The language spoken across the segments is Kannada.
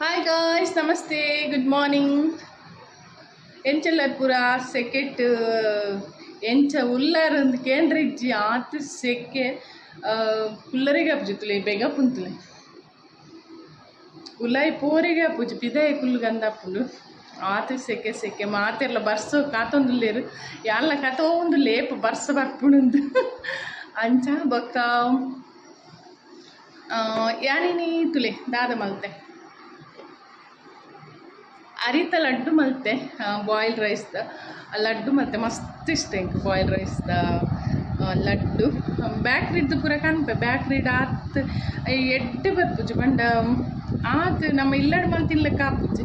ಹಾಯ್ ಗಾಯ್ಸ್ ನಮಸ್ತೆ ಗುಡ್ ಮಾರ್ನಿಂಗ್ ಎಂಚಲ್ಲರ್ಪುರ ಪೂರ ಸೆಕೆಟ್ ಎಂಚ ಉಲ್ಲಾರೊಂದು ಕೇಂದ್ರ ಇಜ್ಜಿ ಆತ ಸೆಕೆ ಕುಲ್ಲರಿಗೆ ಅಪ್ಪುಜುತ್ತಲೆ ಬೇಗ ಪುಂತಲೆ. ಉಲಾಯಿ ಪೋರಿಗೆ ಅಪ್ಪುಜು ಪಿದಾಯ ಕುಲ್ಗಂದ ಅಪ್ಪುಂಡು ಆತು ಸೆಕೆ ಸೆಕೆ ಮಾತೆಲ್ಲ ಬರ್ಸೋ ಕಾತೊಂದುಲ್ಲೇರು. ಎಲ್ಲ ಕತೊಂದು ಲೇಪ ಬರ್ಸ ಬರ್ಪುಣುಂದು. ಅಂಚ ಬೊಕ್ಕ ಯಾನಿನಿ ತುಲೆ, ದಾದ ಮಲ್ತೆ. ಅರಿತ ಲಡ್ಡು ಮಲ್ತೆ ಬಾಯ್ಲ್ಡ್ ರೈಸ್ದ ಲಡ್ಡು ಮಲ್ತೆ ಮಸ್ತ್ ಇಷ್ಟ ಹಿಂಗೆ ಬಾಯ್ಲ್ಡ್ ರೈಸ್ದ ಲಡ್ಡು. ಬ್ಯಾಕ್ರಿದ್ದು ಪೂರ ಕನ್ಪೆ ಬ್ಯಾಕ್ರಿಡ್ ಆತ್ ಎಡ್ಡೆ ಬರ್ಪುಜಿ ಬಂಡ ಆತ್ ನಮ್ಮ ಇಲ್ಲಡ್ ಮಲ್ ಮಲ್ತಿಲ್ಲಕ್ಕ ಆಪುಜಿ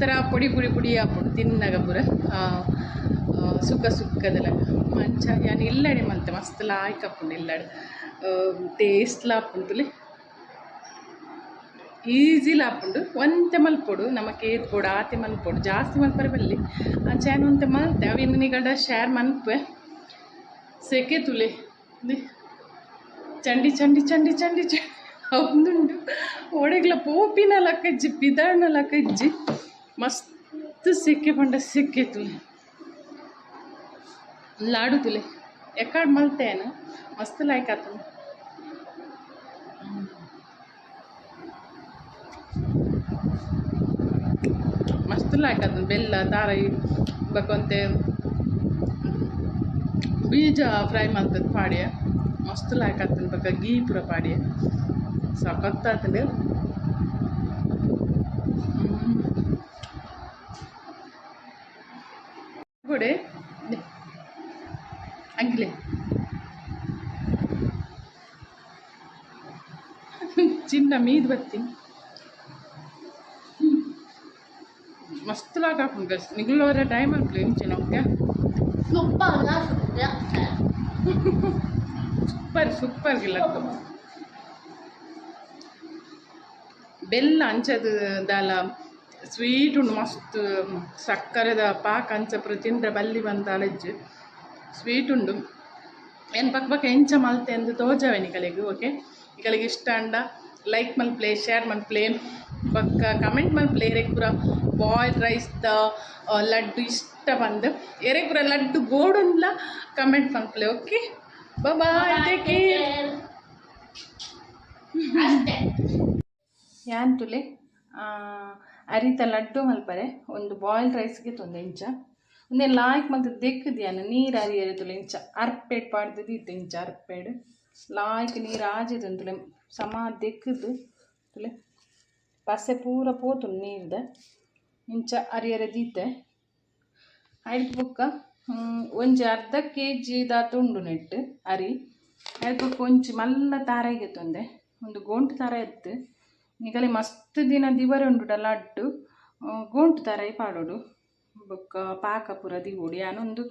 ಥರ ಪುಡಿ ಪುಡಿ ಪುಡಿ ಆಪುಂಡು ತಿನ್ನಗ ಪೂರ ಆ, ಆ, ಸುಕ್ಕ ಸುಕ್ಕದಲ ಮಂಚ ಯಾನ್ ಇಲ್ಲಡೆ ಮಲ್ತೆ ಮಸ್ತ್ ಲಾಯ್ಕ್ ಆಪುಂಡು ಇಲ್ಲಡ್. ಟೇಸ್ಟ್ ಲಾಪುಂತುಲಿ ಈಸಿ ಲಾಪುಂಡು ಒಂತೆ ಮಲ್ಪೊಡು ನಮಕ್ ಏದ್ ಪೊಡು ಆತೆ ಮಲ್ಪೊಡು ಜಾಸ್ತಿ ಮಲ್ಪರೆ ಬಲ್ಲಿ. ಅಂಚಾಯನ್ ಒಂತೆ ಮಲ್ತೆ ಅವಿನ ನಿಗಡ ಶೇರ್ ಮನ್ಪೆ ಸೆಕೆ ತುಲೆ. ಚಂಡಿ ಚಂಡಿ ಚಂಡಿ ಚಂಡಿ ಚಂಡಿ ಒಡೆಗ್ಲ ಪೋಪಿನ ಲಕ್ಕಜ್ಜಿ ಪಿದಾಣ ಲಕ್ಕಜ್ಜಿ ಮಸ್ತ್ ಸೆಕೆ ಪಂಡ ಸೆಕೆ ತುಲೆ. ಲಾಡು ತುಲೆ. ಎಕ್ಕಾಡ್ ಮಲ್ತೇನ? ಮಸ್ತ್ ಲಾಯ್ಕ್ ಆತು ಮಸ್ತ್ ಹಾಕೋದು ಬೆಲ್ಲ ತಾರಾಯಿ ಬಕೊಂತೆ ಬೀಜ ಫ್ರೈ ಮಾಡ್ತದೆ ಪಾಡ್ಯ. ಮಸ್ತ್ ಲಾಯ್ಕ್ ಆತನ ಬಕ್ಕ ಗೀ ಪೂರ ಪಾಡ್ಯ. ಸಖತ್ತಾತಂಡು ಗೋಡೆ. ಹಂಗಿಲೆ ಚಿನ್ನ ಮೀದ್ ಬರ್ತೀನಿ. ಮಸ್ತ್ ಹಾಕೊಂಡು ಗಸ್ ನಿಗುಲವರ ಟೈಮ್ ಇಂಚೆ ನಮ್ಗೆ. Sopparna skratte. ಸೂಪರ್ ಸೂಪರ್ ಗಿಲ್ಲತ್ತು ಬೆಲ್ಲ ದಾಲ ಸ್ವೀಟ್ ಉಂಡು ಮಸ್ತ್ ಸಕ್ಕರೆದ ಪಾಕ ಅಂಚಪುರ ತಿಂದ್ರೆ ಬಲ್ಲಿ ಬಂತ ಅಲೆಜ್ಜು ಸ್ವೀಟ್ ಉಂಡು ಏನು ಪಕ್ಕ ಪಕ್ಕ ಎಂಚ ಮಲ್ತೆ ಅಂದು ತೋಜವೆ ನಿಗಳಿಗೆ ಓಕೆ ನಿಗಳಿಗೆ ಇಷ್ಟ ಅಂಡ ಲೈಕ್ ಮಲ್ ಪ್ಲೇ ಶೇರ್ ಪ್ಲೇನ್ ಕಮೆಂಟ್ ಮಲ್ ಪ್ಲೇ ಎರೆಗ್ ಪೂರ ಬಾಯ್ಲ್ ರೈಸ್ದ ಲಡ್ಡು ಇಷ್ಟ ಬಂದು ಎರೆಗ್ ಪೂರ ಲಡ್ಡು ಗೋಡುಂಡ್ಲ ಕಮೆಂಟ್ ಮಲ್ ಪ್ಲೇ ಓಕೆ ಬಾಯ್ ಟೇಕ್ ಕೇರ್ ಅಷ್ಟೇ ಯಾನ್ ತುಲೆ ಅರಿತ ಲಡ್ಡು ಮಲ್ಪರೆ ಒಂದು ಬಾಯ್ಲ್ಡ್ ರೈಸ್ಗೆ ತೊಂದೆ ಇಂಚ ಒಂದೇ ಲಾಯ್ಕ್ ಮತ್ತು ದೆಕ್ಕದ್ಯಾನ ನೀರು ಅರಿಯರೆ ತುಲೆ ಇಂಚ ಅರ್ಪೇಡ್ ಪಾಡ್ದು ಇತ್ತು ಇಂಚ ಅರ್ಪೇಡ್ ಲಾಯ್ಕ್ ನೀರು ಆಜಿದು ತುಲೆ ಸಮ ದೆಕ್ಕದು ತುಲೆ ಪಸೆ ಪೂರ ಪೋತು ನೀರ್ದ. ಇಂಚ ಅರಿಯರೆ ದೀತೆ ಐದು ಬುಕ್ಕ ಒಂಜಿ ಅರ್ಧ ಕೆ ಜಿ ದಾತ ಉಂಡು ನೆಟ್ ಅರಿ. ಐದು ಬುಕ್ಕ ಒಂಚಿ ಮಲ್ಲ ತಾರೆಗೆ ತೊಂದೆ. ಒಂದು ಗೋಂಟು ತರ ಎತ್ತು. ನಿಗಲಿ ಮಸ್ತ್ ದಿನ ದಿವರೆ ಉಂಡು ಲಡ್ಡು ಗೋಂಟು ತರ ಪಾಡೋಡು. ಬೊಕ್ಕ ಪಾಕ ಪೂರ ದಿವೋಡು. ಯಾನೊಂದು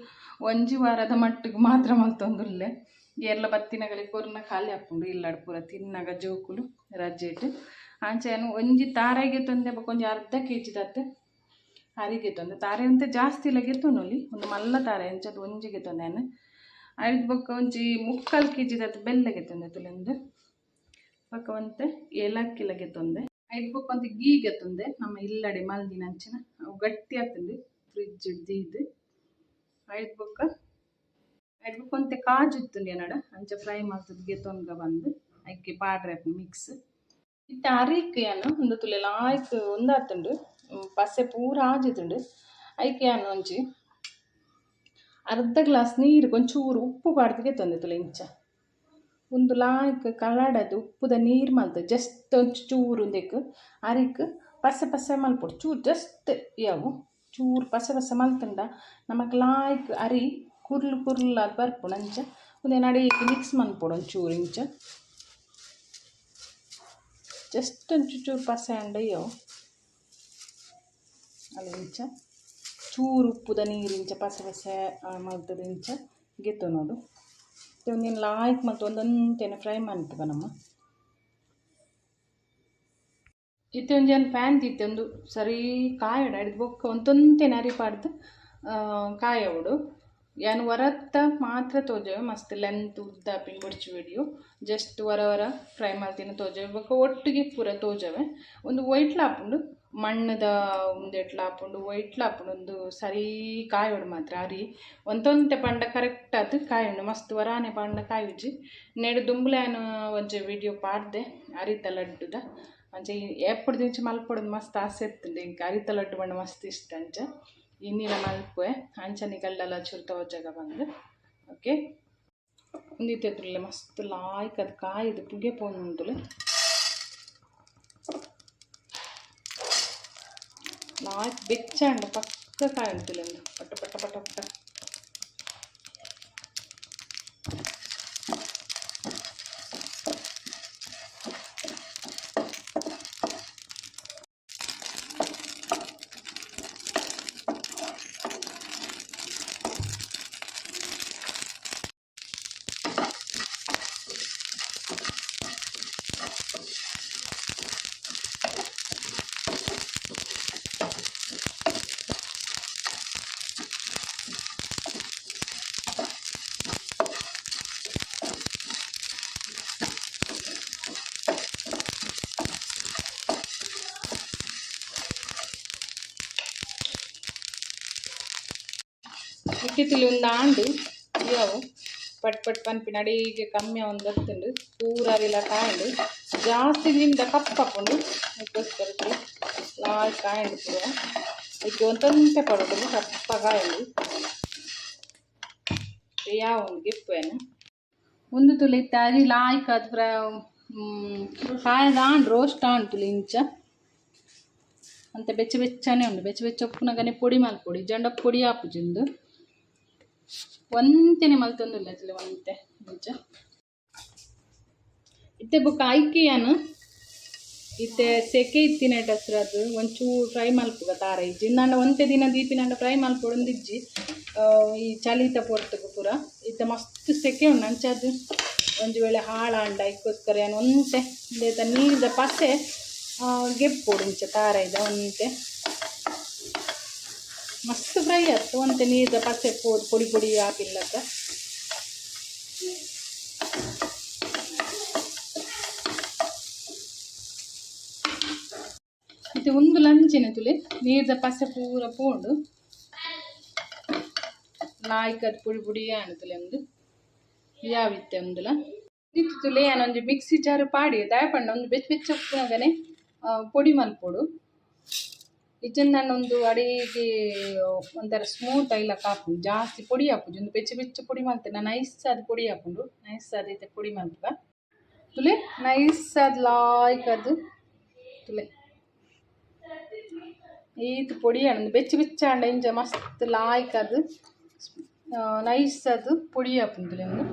ಒಂಜಿ ವಾರದ ಮಟ್ಟಿಗೆ ಮಾತ್ರ ಮಲ್ತೊಂದುಲ್ಲೆ. ಎಲ್ಲ ಬತ್ತಿನಗಳಿಗೆ ಕೊರ್ನ ಖಾಲಿ ಹಾಕೊಂಡು ಇಲ್ಲಡ್ ಪೂರ ತಿನ್ನಗ ಜೋಕುಲು ರಜ್ಜೆಟ್ ಆಂಚೆನು ಒಂಜಿ ತಾರೆಗೆ ತೊಂದೆ ಬೊಕ ಒಂಜಿ ಅರ್ಧ ಕೆ ಜಿ ದತ್ತೆ. ಅರಿಗೆ ತೊಂದೆ. ತಾರೆ ಅಂತ ಜಾಸ್ತಿ ಇಲ್ಲ ಗೆತ್ತೊನೊಲಿ ಒಂದು ಮಲ್ಲ ತಾರೆ ಅಂಚದು ಒಂಜಿಗೆ ತೊಂದೇನು ಐದು ಬೊಕ್ಕ ಒಂಜಿ ಮುಕ್ಕಾಲು ಕೆ ಜಿ ದತ್ತು, ಬೆಲ್ಲಗೆ ತೊಂದೆ ತುಲೆಂದು ಬೊಕ್ಕ ಒಂತೆ ಏಲಕ್ಕಿಲಗೆ ತೊಂದೆ. ಐದು ಬೊಕ್ಕ ಒಂದು ಗೀಗೆ ತೊಂದೆ, ನಮ್ಮ ಇಲ್ಲಡೆ ಮಲ್ದಿನ ಅಂಚಿನ. ಅವು ಗಟ್ಟಿ ಆಗ್ತದೆ ಫ್ರಿಜ್ ಇದು. ಐದು ಬೊಕ್ಕ ಐದು ಬೊಕ್ಕ ಒಂತೆ ಕಾಜು ಇತ್ತುಂಡು ಏನಡ ಅಂಚ ಫ್ರೈ ಮಾಡ್ತದ ಗೆತ್ತೊನ್ಗ ಬಂದು. ಐಕೆ ಪಾಡ್ರೆ ಮಿಕ್ಸ್ ಅರಿಕ್ ಏನು ಒಂದು ತುಲೆ ಲಾಯ್ಕ್ ಒಂದಾತುಂಡು ಪಸೆ ಪೂರ ಆಜಿತುಂಡು ಐಕೆ ಏನು ಒಂಜಿ ಅರ್ಧ ಗ್ಲಾಸ್ ನೀರು ಒಂಚೂರು ಉಪ್ಪು ಪಾಡ್ದಿಗೆ ತಂದೆ ತುಲೆ ಇಂಚ ಒಂದು ಲಾಯ್ಕ್ ಕಳಡದು ಉಪ್ಪುದ ನೀರು ಮಲ್ತು ಜಸ್ಟ್ ಒಂಚು ಚೂರು ಉಂದೆಕ್ ಅರಿಕ್ ಪಸೆ ಪಸೆ ಮಲ್ಪೊಡು ಚೂರು ಜಸ್ಟ್ ಯಾವು ಚೂರು ಪಸೆ ಪಸೆ ಮಲ್ತಂಡ ನಮಕ್ ಲಾಯ್ಕ್ ಅರಿ ಕುರ್ಲು ಕುರ್ಲು ಅದು ಬರ್ಪುಡು ಅಂಚ ಒಂದೇ ನಡಿಯಕ್ಕೆ ಮಿಕ್ಸ್ ಮನ್ಪೊಡು ಒಂಚೂರು ಇಂಚ ಜಸ್ಟ್ ಒಂಚೂರು ಚೂರು ಪಸೆ ಅಂಡ ಅಯ್ಯವು ಅಲ್ಲಿ ಇಂಚ ಚೂರು ಉಪ್ಪುದ ನೀರಿಂಚ ಪಸೆ ಪಸೆ ಮಲ್ತದ ಇಂಚ ಗೆತ್ತು ನೋಡು. ಒಂದಿನ ಲಾಯ್ಕ್ ಮತ್ತು ಒಂದೊಂದೇನೆ ಫ್ರೈ ಮಾಡ್ತವ ನಮ್ಮ. ಇತ್ತೆ ಒಂದು ಏನು ಫ್ಯಾನ್ ತಿತ್ತೆ ಒಂದು ಸರಿ ಕಾಯಡ, ಹಿಡಿದು ಬೊಕ್ಕ ಒಂದೊಂದೇನೆ ಅರಿಪಾಡ್ದು ಕಾಯವುಡು ಯಾನು ವರತ್ತ ಮಾತ್ರ ತೋಜವೆ ಮಸ್ತ್ ಲೆಂತ್ ಉದ್ದ ಪಿನ್ ಬೊಡ್ಚಿ ವಿಡಿಯೋ ಜಸ್ಟ್ ವರ ವರ ಫ್ರೈ ಮಾಡ್ತೀನಿ ತೋಜವೆ ಬೊಕ ಒಟ್ಟಿಗೆ ಪೂರ ತೋಜವೆ ಒಂದು ವೈಟ್ ಲಾಪುಂಡು ಮಣ್ಣದ ಒಂದು ಎಟ್ಲ ಹಾಕೊಂಡು ಇಟ್ಲ ಹಾಕೊಂಡು ಒಂದು ಸರಿ ಕಾಯೋಡು ಮಾತ್ರ ಅರಿ ಒಂತೊಂತೆ ಪಂಡ ಕರೆಕ್ಟ್ ಅದು ಕಾಯೋಣ ಮಸ್ತ್ ವರಾನೆ ಪಂಡ ಕಾಯುಜಿ ನೆಡು ದುಂಬುಲಾನು ಒಂಚೆ ವಿಡಿಯೋ ಪಾಡ್ದೆ ಅರಿತ ಲಡ್ಡುದ ಅಂಚೆ ಎಪ್ಪಡು ದಿಂಚಿ ಮಲ್ಪೊಡು ಮಸ್ತ್ ಆಸೆ ಇತ್ತು ಇಂಕ ಅರಿತ ಲಡ್ಡು ಪಂಡ ಮಸ್ತ್ ಇಷ್ಟ ಅಂಚ ಇನ್ನಿಲ ಮಲ್ಪುವೆ ಅಂಚನೆ ಗಲ್ಲೆಲ್ಲ ಚೂರು ತವಜಾಗ ಬಂದು. ಓಕೆ ಒಂದಿತ್ತಿರಲಿಲ್ಲ ಮಸ್ತ್ ಲಾಯ್ಕ್ ಅದು ಕಾಯ್ದು ಪುಗೆ ಪೋನುಂದುಲೆ ಲಾಯ್ಕ್ ಬೆಚ್ಚಂಡ ಪಕ್ಕ ಕಾಯಿ ಉಂಟುಲೆ ಒಂದು. ಪಟ ಪಟ ಪಟ ಪಟ ಇಟ್ಟಿತ್ತಿಲಿ ಒಂದು ಆಂಡು ಯಾವ ಪಟ್ ಪಟ್ ಪನ್ಪಿನ ಅಡಿಗೆ ಕಮ್ಮಿ ಒಂದು ಬರ್ತುಂಡು ಪೂರಾರಿಲ್ಲ ಕಾಯಂಡು, ಜಾಸ್ತಿ ದಿನದ ಕಪ್ಪಪ್ಪುಂಡು ಅದಕ್ಕೋಸ್ಕರ ಲಾಲ್ ಕಾಯಂಡು ಪೂರ ಅದಕ್ಕೆ ಒಂತೊಂತೆ ಪಡೋದು ಕಪ್ಪ ಕಾಯಂಡು. ಯಾವ ಒಂದು ಗಿಪ್ಪೇನು ಒಂದು ತುಳಿ ತಾರಿ ಲಾಯ್ಕ ಅದ್ರ ಕಾಯದ ಆಂಡ್ ರೋಸ್ಟ್ ಆಂಡ್ ತುಳಿ ಇಂಚ. ಅಂತ ಬೆಚ್ಚ ಬೆಚ್ಚನೆ ಉಂಡು. ಬೆಚ್ಚ ಬೆಚ್ಚ ಉಪ್ಪುನಗನೆ ಪೊಡಿ ಮಲ್ಪೊಡಿ. ಜಂಡ ಪೊಡಿ ಆಪುಜಿಂದು ಒಂತೆನೆ ಮಲ್ತೊಂದುಲ್ಲ ಲಜ್ಲೆ ಒಂತೆ ನಿಜ ಇತ್ತೆ ಬೊಕ್ಕ ಐಕಿಯನು ಇತ್ತೆ ಸೆಕೆ ಇತ್ತಿನ ಹೆಸರು ಅದು. ಒಂಚೂರು ಫ್ರೈ ಮಲ್ಪುಗ ತಾರ ಇಜ್ಜಿ. ನಂಡ ಒಂತೆ ದಿನ ದೀಪಿನಂಡ ಫ್ರೈ ಮಲ್ಪೊಡೊಂದಿಜ್ಜಿ ಈ ಚಳಿತ ಪೊರ್ತುಗು ಪೂರ. ಇತ್ತೆ ಮಸ್ತ್ ಸೆಕೆ ಉಂಡು. ಅಂಚದು ಒಂದು ವೇಳೆ ಹಾಳಾಂಡ ಇಕ್ಕೋಸ್ಕರ ಏನು ಒಂತೆ ಇದೆ ನೀರಿದ ಪಸೆ ಗೆಪ್ಪೊಡು ಇಂಚ ತಾರ ಇದೆ ಒಂತೆ ಮಸ್ತ್ ಫ್ರೈ ಆಯ್ತು ಒಂತೆ ನೀರು ಪಸೆ ಪೊಡಿ ಪೊಡಿ ಹಾಕಿಲ್ಲಕ ಇದು ಒಂದು ಲಂಚಿನ ತುಳಿ ನೀರ್ದ ಪಸೆ ಪೂರ ಪೋಂಡು. ನಾಯ್ಕದ ಪುಡಿ ಪುಡಿ ಆಣುತ್ತಲೆ ಒಂದು. ಯಾವಿತ್ತೆ ಒಂದುಲ ಇತ್ತು ಏನೊಂದು ಮಿಕ್ಸಿ ಜಾರು ಪಾಡಿ ದಯಪಣ್ಣ ಒಂದು ಬೆಚ್ಚ ಬೆಚ್ಚ ಉಪ್ಪುನಾಗನೆ ಪೊಡಿ ಮಲ್ಪೊಡು. ಇದನ್ನ ಒಂದು ಅಡಿಗೆ, ಒಂಥರ ಸ್ಮೂತ್ ಇಲ್ಲ ಕಾಪು ಜಾಸ್ತಿ ಪುಡಿ ಹಾಕುದು ಒಂದು ಬೆಚ್ಚ ಬೆಚ್ಚ ಪುಡಿ ಮಾಡ್ತೇನೆ. ನಾನು ನೈಸ್ ಅದು ಪೊಡಿ ಹಾಕೊಂಡು ನೈಸ್ ಐತೆ ಪುಡಿ ಮಾಡ್ತೇವೆ? ತುಲೆ ನೈಸ್ ಅದು ಲಾಯ್ಕ್ ಅದು ತುಲೆ. ಈತ್ ಪೊಡಿ ಹಣ್ಣು ಬೆಚ್ಚ ಬೆಚ್ಚ ಹಣ್ಣು ಇಂಜ ಮಸ್ತ್ ಲಾಯ್ಕ್ ಅದು ನೈಸ್ ಅದು ಪೊಡಿ ತುಲೆ ಒಂದು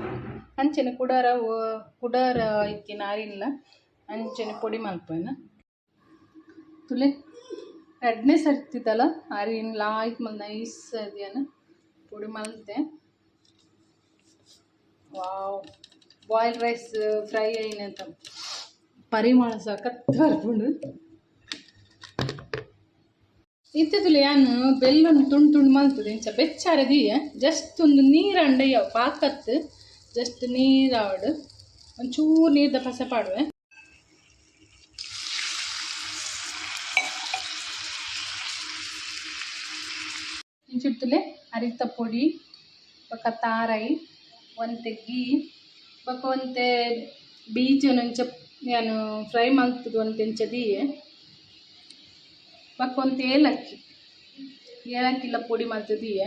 ಅಂಚೆನೆ ಕುಡಾರ ಕುಡಾರ ಇಕ್ಕಿನ ಅರಿಲ್ಲ ಅಂಚೆನೆ ಪುಡಿ ಮಲ್ಪನ ತುಲೆ ಎರಡನೇ ಸರ್ತಿದ್ದಲ್ಲ ಆ ರೀ ಲಾಯ್ಕ್ ಮಲ್ ನೈಸ್ ಅದೆಯನ್ನ ಪುಡಿ ಮಲ್ತೆ. ವಾವ್. ಬಾಯ್ಲ್ ರೈಸ್, ಫ್ರೈ ಅಯ್ಯಂತ ಪರಿಮಳ ಸಖತ್ ಬರ್ಕೊಂಡು. ಇತ್ತದಲ್ಲಿ ಏನು? ಬೆಲ್ಲನ್ನು ತುಂಡು ತುಂಡು ಮಲ್ತದೆ. ಇಂಚ ಬೆಚ್ಚಾರದೀಯ ಜಸ್ಟ್ ಒಂದು ನೀರಂಡೆಯ ಪಾಕತ್ತು ಜಸ್ಟ್ ನೀರಾಡು ಒಂಚೂರು ನೀರ್ದ ಪಸೆ ಪಾಡುವೆ. ಇಂಚಿಡ್ತಲೆ ಅರಿತ ಪುಡಿ ಬೊಕ ತಾರೈ, ಒಂತೆ ಗೀ ಬೊಕ ಒಂತೆ ಬೀಜನಂಚ ನಾನು ಫ್ರೈ ಮಲ್ತದು ಒಂತೆಂಚ ದೀಯೆ ಬೊಕ ಒಂತೆ ಏಲಕ್ಕಿ ಏಲಕ್ಕಿಲ್ಲ ಪುಡಿ ಮಲ್ತದೀಯೆ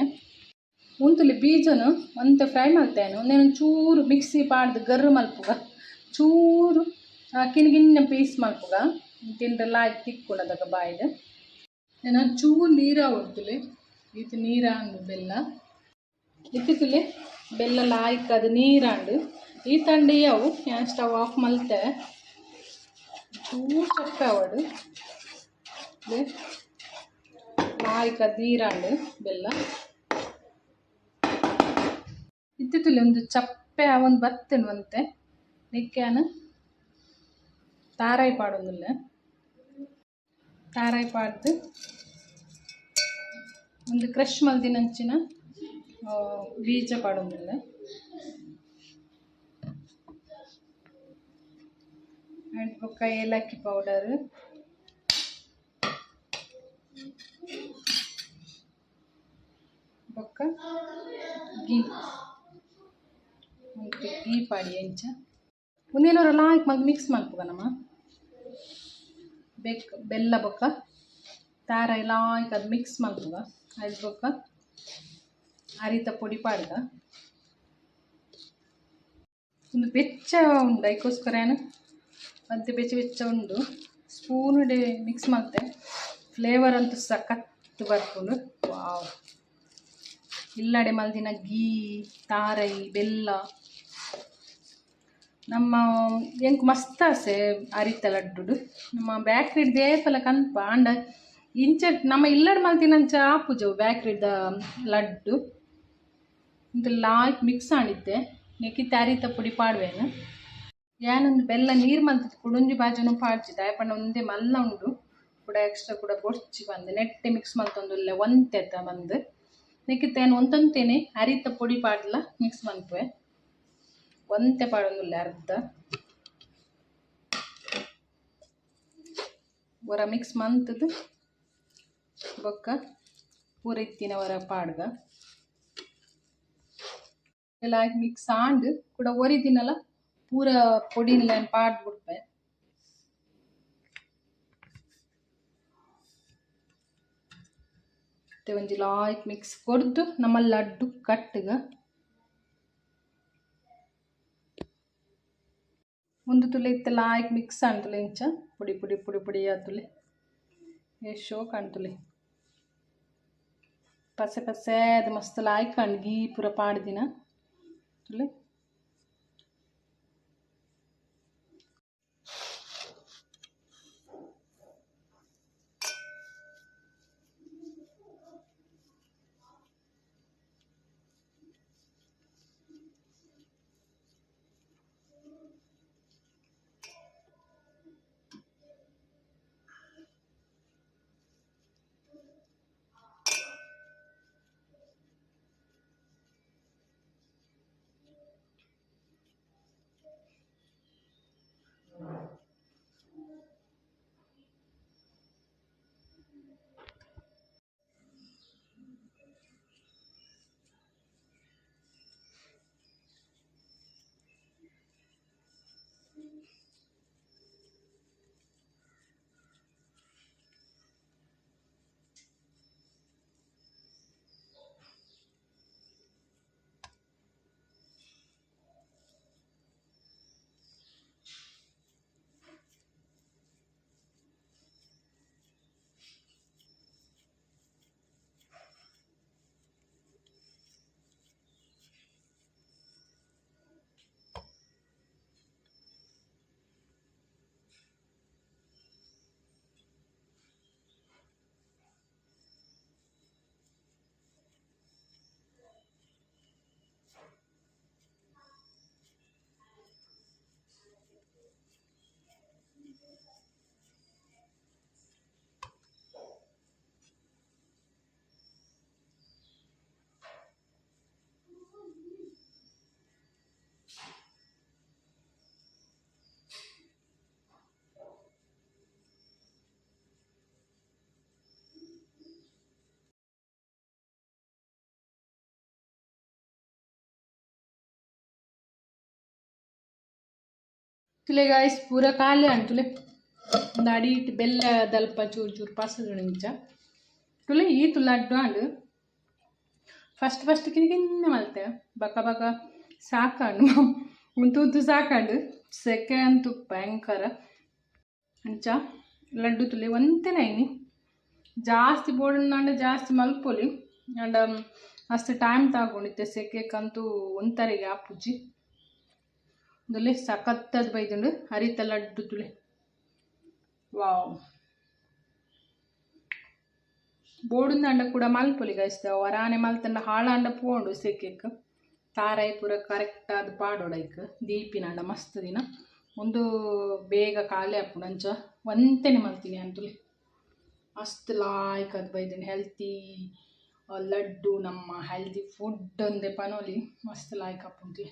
ಉಂತುಲೆ ಬೀಜನು ಒಂತೆ ಫ್ರೈ ಮಾಡ್ತೇನೆ. ಒಂದೇನು ಚೂರು ಮಿಕ್ಸಿ ಪಾಡ್ದು ಗರ್ರು ಮಲ್ಪುಗ, ಚೂರು ಕಿನ್ನ ಪೀಸ್ ಮಲ್ಪುಗ ತಿಂಡ್ರೆಲ್ಲ ಆಯ್ತು ತಿಕ್ಕೊಳದಾಗ ಬಾಯ್ದು ನಾನು ಚೂರು ನೀರ ಹೊಡ್ತುಲೆ ಇದು ನೀರಾಂಡು ಬೆಲ್ಲ. ಇತ್ತಿತ್ತುಲೆ ಬೆಲ್ಲ ಲಾಯ್ಕ್ ಅದು ನೀರಾಂಡು. ಈ ಅವು ನಾನು ಸ್ಟವ್ ಆಫ್ ಮಲ್ತೆ. ಚೂರು ಚಪ್ಪೆ ಅವಡು. ಲಾಯ್ಕ್ ಅದು ನೀರಾಂಡು ಬೆಲ್ಲ. ಇತ್ತಿತ್ತುಲೆ ಒಂದು ಚಪ್ಪೆ ಒಂದು ಬತ್ತೇನು ಅಂತೆ ನಿಕ್ಕ್ಯಾನು ತಾರಾಯಿ ಪಾಡೊಂದುಲ್ಲ. ತಾರಾಯಿ ಪಾಡ್ದು. ಒಂದು ಕ್ರಶ್ ಮಲ್ದಿನಂಚಿನ ಬೀಜ ಪಾಡೋದಿಲ್ಲ ಆ್ಯಂಡ್ ಬೊಕ್ಕ ಏಲಕ್ಕಿ ಪೌಡರ್ ಬೊಕ್ಕ ಗೀ ಗೀ ಪಾಡಿ ಅಂಚ. ಒಂದೇನೋರ ಲಾಯ್ಕ್ ಮಗ್ ಮಿಕ್ಸ್ ನಮ್ಮ ಬೆಕ್, ಬೆಲ್ಲ ಬೊಕ್ಕ ತಾರ ಲಾಯ್ಕ್ ಅದು ಮಿಕ್ಸ್ ಮಲ್ಪುಗ ಅದು ಹರಿತ ಅರಿತ ಪೊಡಿ ಪಾಡ್ದ. ಒಂದು ಬೆಚ್ಚ ಉಂಡು ಅದಕ್ಕೋಸ್ಕರ ಏನು? ಮತ್ತೆ ಬೆಚ್ಚ ಬೆಚ್ಚ ಉಂಡು. ಸ್ಪೂನ್ ಡೆ ಮಿಕ್ಸ್ ಮಾಡ್ತೆ ಫ್ಲೇವರ್ ಅಂತೂ ಸಖತ್ ಬರ್ಕೊಂಡು ವಾವ್. ಇಲ್ಲಡೆ ಮಲ್ದಿನ ಗೀ ತಾರೈ, ಬೆಲ್ಲ. ನಮ್ಮ ಎಂಕ್ ಮಸ್ತ್ ಆಸೆ ಅರಿತ ಲಡ್ಡು ನಮ್ಮ ಬ್ಯಾಕ್ರಿಡ್ ದೇಪಲ ಕನ್ಪ ಅಂಡ ಇಂಚ ನಮ್ಮ ಇಲ್ಲಡ್ ಮಲ್ತಿನಂಚ ಆಪುಜವು ಬ್ಯಾಕ್ರಿದ ಲಡ್ಡು. ಇಂತ ಲಾಯ್ಕ್ ಮಿಕ್ಸ್ ಆಣಿದ್ದೆ ನೆಕ್ಕಿ ಅರಿತ ಪುಡಿ ಪಾಡ್ವೇನು. ಯಾನೊಂದು ಬೆಲ್ಲ ನೀರು ಮಲ್ತಿ ಕುಡುಂಜಿ ಬಾಜುನು ಪಾಡ್ಚಿದ ಆಯಪಂಡ ಒಂದೇ ಮಲ್ಲ ಉಂಡು. ಕೂಡ ಎಕ್ಸ್ಟ್ರಾ ಕೂಡ ಬೊಡ್ಚಿ ಬಂದು, ನೆಟ್ಟೆ ಮಿಕ್ಸ್ ಮಲ್ತೊಂದುಲ್ಲೆ ಒಂತೆತ್ತ ಬಂದು. ನೆಕ್ಕಿತ್ತ ಏನು ಒಂತೊಂತೇನೆ, ಅರಿತ ಪುಡಿ ಪಾಡ್ಲ ಮಿಕ್ಸ್ ಮಲ್ಪುವೆ ಒಂತೆ ಪಾಡೊಂದುಲ್ಲೆ ಅರ್ಧ. ಒರ ಮಿಕ್ಸ್ ಮಂತದ್ದು ಬೊಕ್ಕ ಪೂರ ಇತ್ತಿನ ಒರ ಪಾಡ್ಗ. ಎಲ್ಲ ಹಾಕಿ ಮಿಕ್ಸ್ ಆಂಡ್ ಕೂಡ ಒರಿದಿನಲ್ಲ, ಪೂರ ಪೊಡಿನೆಲ್ಲ ಪಾಡ್ ಬಿಡ್ಬೆ ಮತ್ತೆ ಒಂಜಿ ಲಾಯ್ಕ್ ಮಿಕ್ಸ್ ಕೊರ್ದು ನಮ್ಮ ಲಡ್ಡು ಕಟ್ಟಗ ಒಂದು ತುಲೆ ಇತ್ತ ಲಾಯ್ಕ್ ಮಿಕ್ಸ್ ಅಂತ ಇಂಚ. ಪುಡಿ ಪುಡಿ ಪುಡಿ ಪುಡಿ ಆತುಲೆ ಎಷ್ಟೋ ಕಾಣ್ತುಲೆ ಪಸೆ ಪಸೆ ಅದು ಮಸ್ತ್ ಲಾಯ್ಕ್ ಕಾಣ್ ಗೀ ಪೂರ ಪಾಡ್ದಿನ ಗಾಯ್ಸ್ ಪೂರ ಖಾಲಿ ಅಂಡ್ ತುಲೆ. ಒಂದು ಅಡಿ ಇಟ್ಟು ಬೆಲ್ಲ, ದಲ್ಪ ಚೂರು ಚೂರು ಪಸರು ನಿಂಚ ತುಲೆ, ಈ ತುಲ ಅಡ್ಡು ಅಂಡ್ ಫಸ್ಟ್ ಫಸ್ಟ್ ಕಿನ್ನ ಮಲ್ತೆ. ಬಕ ಬಕ ಸಾಕಂಡು. ಉಂತು ಉಂತು ಸಾಕಂಡು. ಸೆಕೆ ಅಂತೂ ಭಯಂಕರ. ಅಂಚ, ಲಡ್ಡು ತುಲೆ ಒಂತೆನ ಐನಿ ಜಾಸ್ತಿ ಬೋಡಂಡ ಜಾಸ್ತಿ ಮಲ್ಪೊಲಿ. ಅಂಡ್ ಅಷ್ಟು ಟೈಮ್ ತಗೊಂಡಿತ್ತೆ. ಸೆಕೆಕ್ಕಂತೂ ಆ ಆಪುಜಿ ಸಖತ್ತದ ಬೈದುಂಡು ಹರಿತ ಲಡ್ಡು ತುಲೆ ವಾವ್. ಬೋಡುಂದ ಕೂಡ ಮಲ್ಪೊಲಿ ಗೈಸ್ತ ವರಾನೆ ಮಲ್ತಂಡ ಹಾಳಾಂಡ ಪೋಂಡು ಸೆಕೆಕ್ ತಾರಾಯಿ ಪೂರ ಕರೆಕ್ಟ್ ಆದ ಪಾಡೋಡೈಕ್ ದೀಪಿನ ಅಂಡ, ಮಸ್ತ್ ದಿನ. ಒಂದು ಬೇಗ ಖಾಲಿ ಆಪುಂಡು ಅಂಚ ಒಂತೆನೆ ಮಲ್ತೀನಿ ಅಂತುಲೆ ಮಸ್ತ್ ಲಾಯ್ಕ್ ಅದು ಬೈದಿನಿ ಹೆಲ್ತಿ, ಲಡ್ಡು, ನಮ್ಮ ಹೆಲ್ದಿ ಫುಡ್ ಒಂದೇ ಪನೋಲಿ ಮಸ್ತ್ ಲಾಯ್ಕ್ ಆಪುಂಟ್ಲೆ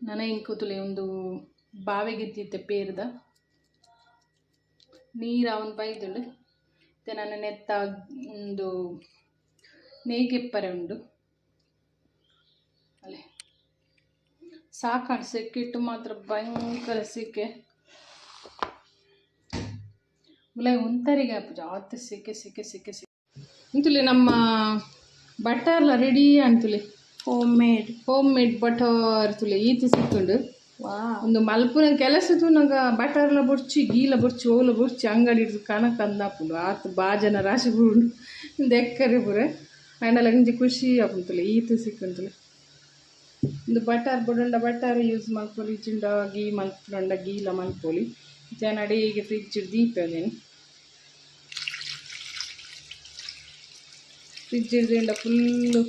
ನನ್ನ ಇಂಕುತುಲೆ ಒಂದು ಬಾವಿಗೆದ್ದಿತ್ತೆ ಪೇರ್ದ ನೀರು ಅವನು ಬೈದಳು ಮತ್ತೆ ನನ್ನ ನೆತ್ತ ಒಂದು ನೇಗೆಪ್ಪರೆ ಉಂಡು. ಅಲ್ಲೇ ಸಾಕಾಣ ಸೆಕ್ಕಿಟ್ಟು ಮಾತ್ರ ಭಯಂಕರ ಸಿಕ್ಕೆ ಮುಲೆ ಒಂತರಿಗೆ ಜಾತಿ ಸಿಕ್ಕೆ ಸಿಕ್ಕೆ ಸಿಕ್ಕೆ ಸಿಕ್ಕೆ ಇಂತುಲಿ ನಮ್ಮ ಬಟರ್ಲ ರೆಡಿ ಅಂತುಲಿ home made home made butter ತುಲೆ ಈತಿ ಸಿಕ್ಕುಂಡು ವಾ ಒಂದು ಮಲ್ಪುನ ಕೆಲಸ ನಂಗೆ ಬಟರ್ಲ ಬೊರ್ಚಿ ಗೀಲ ಬೊರ್ಚಿ ಓಲ ಬೊರ್ಚಿ ಅಂಗಡಿ ಕನಕ ಅಂದಾಪುಂಡು ಆತು ಬಾಜನ ರಾಶಿ ಬುರುಂಡು. ದೆಕ್ಕರೆ ಪುರ. ಆಂಡಲ ಒಂಜಿ ಖುಷಿ ಆಪುಂತುಲೆ ಈತು ಸಿಕ್ಕುಂತುಲೆ ಒಂದು ಬಟರ್ ಬುಡಂಡ ಬಟರ್ ಯೂಸ್ ಮಲ್ಪೊಲಿ ಚಿಂಡ ಗೀ ಮಲ್ಪುಂಡ ಗೀಲ ಮಲ್ಪೊಲಿ. ಜನ ಅಡಿಗೆ ಫ್ರಿಜ್ ದೀಪ ಅದೇನು. ಫ್ರಿಜ್ ಇಡ್ದಿಂದ ಫುಲ್ಲು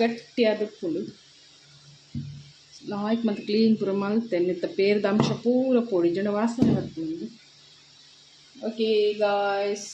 ಗಟ್ಟಿ ಆದುಪ್ಪುಂಡು ಲಾಯ್ಕ್ ಮತ್ತು ಕ್ಲೀನ್ ಪೂರ ಮಲ್ತೇನೆ ಇತ್ತ ಪೇರ್ದ ಅಂಶ ಪೂರ ಪೋಡಿ ಜನ ವಾಸನೆ ಬರ್ತದೆ ಓಕೆ ಗಾಯ್ಸ್